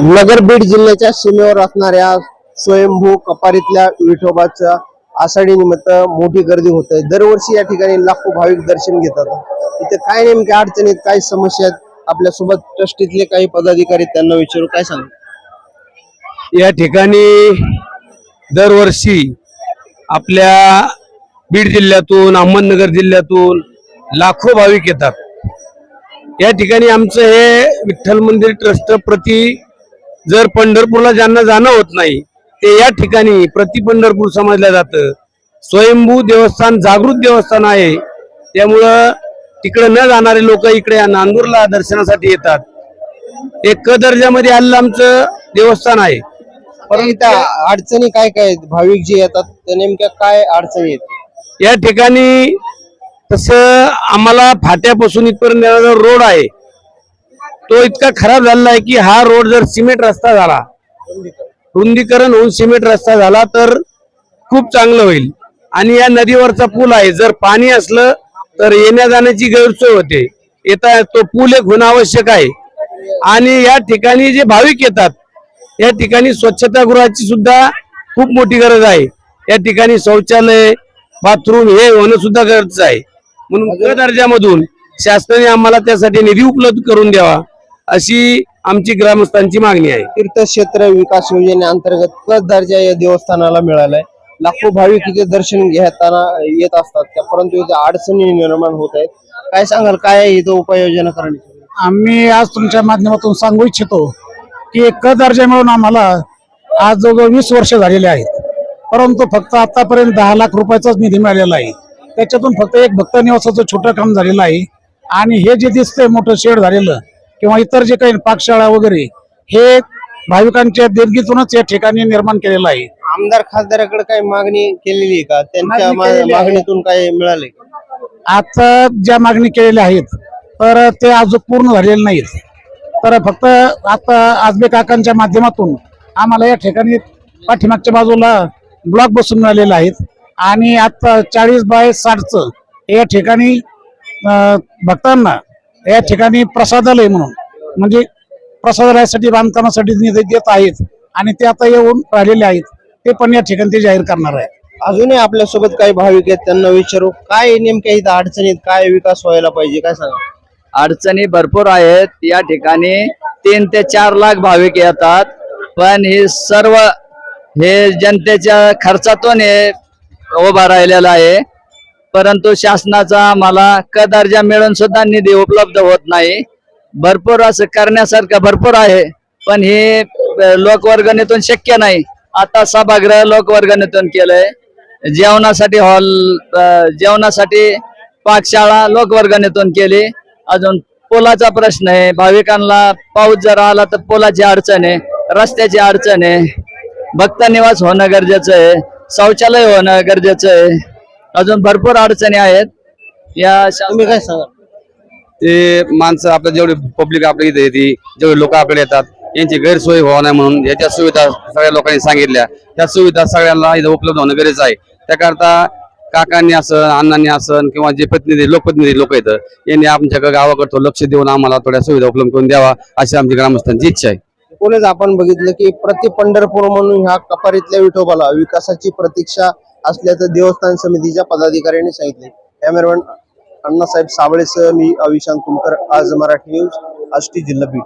नगर बीड जिल्ह्याच्या सीमेवर असणाऱ्या स्वयंभू कपारीतल्या विठोबाच्या आषाढी निमित्त मोठी गर्दी होत आहे. दरवर्षी या ठिकाणी लाखो भाविक दर्शन घेतात. इथे काय नेमक्या अडचणीत काय समस्या आहेत आपल्यासोबत ट्रस्टीतले काही पदाधिकारी त्यांना विचारू काय सांग? या ठिकाणी दरवर्षी आपल्या बीड जिल्ह्यातून अहमदनगर जिल्ह्यातून लाखो भाविक येतात. या ठिकाणी आमचं हे विठ्ठल मंदिर ट्रस्ट प्रति जर पंढरपूरला ज्यांना जाणं होत नाही ते या ठिकाणी प्रति पंढरपूर समजलं जातं. स्वयंभू देवस्थान जागृत देवस्थान आहे. त्यामुळं तिकडे न जाणारे लोक इकडे या नांदूरला दर्शनासाठी येतात. एक क दर्जामध्ये आलेलं आमचं देवस्थान आहे. पण इथं अडचणी काय काय भाविक जे येतात ते नेमक्या काय अडचणी आहेत? या ठिकाणी तसं आम्हाला फाट्यापासून इथपर्यंत येणारा रोड आहे. तो इतका खराब झालेला आहे की हा रोड जर सिमेंट रस्ता झाला रुंदीकरण होऊन सिमेंट रस्ता झाला तर खूप चांगलं होईल. आणि या नदीवरचा पूल आहे. जर पाणी असलं तर येण्या जाण्याची गैरसोय होते. येता तो पूल एक होणं आवश्यक आहे. आणि या ठिकाणी जे भाविक येतात या ठिकाणी स्वच्छतागृहाची सुद्धा खूप मोठी गरज आहे. या ठिकाणी शौचालय बाथरूम हे होणं सुद्धा गरजेचं आहे. म्हणून दर्जामधून शासनाने आम्हाला त्यासाठी निधी उपलब्ध करून द्यावा. अशी आमची ग्रामस्थांची मागणी आहे. तीर्थक्षेत्र विकास योजनेअंतर्गत क दर्जा या देवस्थानाला मिळालाय. लाखो भाविक इथे दर्शन घेताना येत असतात. त्या परंतु इथे अडचणी निर्माण होत आहेत. काय सांगाल? काय आहे इथं उपाययोजना करण्याची? आम्ही आज तुमच्या माध्यमातून सांगू इच्छितो की क दर्जा मिळून आम्हाला आज जवळजवळ वीस वर्ष झालेले आहेत. परंतु फक्त आतापर्यंत दहा लाख रुपयाचाच निधी मिळालेला आहे. त्याच्यातून फक्त एक भक्त निवासाचं छोटं काम झालेलं आहे. आणि हे जे दिसतंय मोठं शेड झालेलं किंवा इतर जे काही पाकशाळा वगैरे हे भाविकांच्या देणगीतूनच या ठिकाणी निर्माण केलेलं आहे. आमदार खासदाराकडे काही मागणी केलेली आहे का? त्यांच्या. मागणीतून काय मिळाले आता ज्या मागणी केलेल्या आहेत तर ते अजून पूर्ण झालेले नाहीत. तर फक्त आता आजबे काकांच्या माध्यमातून आम्हाला या ठिकाणी पाठीमागच्या बाजूला ब्लॉक बसून मिळालेले आहेत आणि आता चाळीस बाय साठचं या ठिकाणी भक्तांना या ठिकाणी प्रसादालय म्हणून म्हणजे प्रसादालयासाठी बांधकामासाठी निधी देत आहेत आणि ते आता येऊन राहिलेले आहेत ते पण या ठिकाणी ते जाहीर करणार आहे अजूनही आपल्यासोबत काही भाविक आहेत त्यांना विचारू काय नेमक्या इथं अडचणीत काय विकास व्हायला पाहिजे काय सांगा? अडचणी भरपूर आहेत या ठिकाणी तीन ते चार लाख भाविक येतात पण हे सर्व हे जनतेच्या खर्चातून हे उभा राहिलेला आहे. परंतु शासनाचा आम्हाला क दर्जा मिळून सुद्धा निधी उपलब्ध होत नाही. भरपूर असं करण्यासारखं भरपूर आहे पण हे लोकवर्गणीतून शक्य नाही. आता सभागृह लोकवर्गणीतून केलंय. जेवणासाठी हॉल जेवणासाठी पाकशाळा लोकवर्गणीतून केली. अजून पुलाचा प्रश्न आहे. भाविकांना पाऊस जर आला तर पुलाची अडचण आहे रस्त्याची अडचण आहे. भक्त निवास होणं गरजेचं आहे. शौचालय होणं गरजेचं आहे. अजून भरपूर अडचणी आहेत. या तुम्ही काय सांगा? ते माणसं आपल्या जेवढे पब्लिक आपल्या इथे येते जेवढे लोक आपल्याकडे येतात यांची गैरसोय व्हावा नाही म्हणून याच्या सुविधा सगळ्या लोकांनी सांगितल्या. त्या सुविधा सगळ्यांना इथं उपलब्ध होणं गरजेचं आहे. त्याकरता काकांनी असन अण्णांनी असन किंवा जे प्रतिनिधी लोकप्रतिनिधी लोक येतं यांनी आमच्या गावाकडे थोडं लक्ष देऊन आम्हाला थोड्या सुविधा उपलब्ध करून द्यावा अशी आमची ग्रामस्थांची इच्छा आहे. एकूणच आपण बघितलं की प्रति पंढरपूर म्हणून ह्या कपारीतल्या विठोबाला विकासाची प्रतीक्षा असल्याचं देवस्थान समितीच्या पदाधिकाऱ्यांनी सांगितले कॅमेरामॅन अण्णासाहेब साबळेसह मी अविशांत कुमकर आज मराठी न्यूज आष्टी जिल्हा बीड.